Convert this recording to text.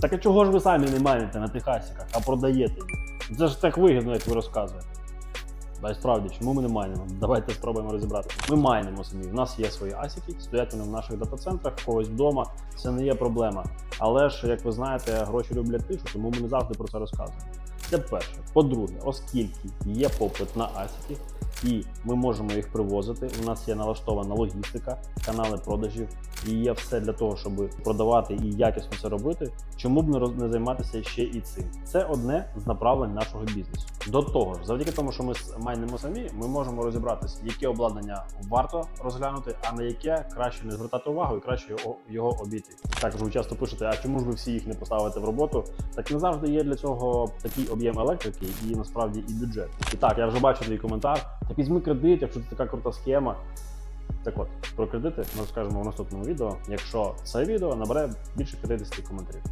Так а чого ж ви самі не маєте на тих асіках, а продаєте їх? Це ж так вигідно, як ви розказуєте. Та й справді, чому ми не майнимо? Давайте спробуємо розібрати. Ми майнимо самі. У нас є свої асіки, стоять вони в наших дата-центрах, в когось вдома. Це не є проблема. Але ж, як ви знаєте, гроші люблять тишу, тому ми не завжди про це розказуємо. Це перше. По-друге, оскільки є попит на асіки, і ми можемо їх привозити. У нас є налаштована логістика, канали продажів, і є все для того, щоб продавати і якісно це робити. Чому б не роз- не займатися ще і цим? Це одне з направлень нашого бізнесу. До того ж, завдяки тому, що ми майнимо самі, ми можемо розібратися, яке обладнання варто розглянути, а на яке краще не звертати увагу і краще його, його обійти. Також ви часто пишете, а чому ж ви всі їх не поставите в роботу? Так не завжди є для цього такий об'єм електрики і насправді і бюджет. І так, я вже бачу твій коментар. Так візьми кредит, якщо це така крута схема. Так от, про кредити ми розкажемо в наступному відео, якщо це відео набере більше 50 коментарів.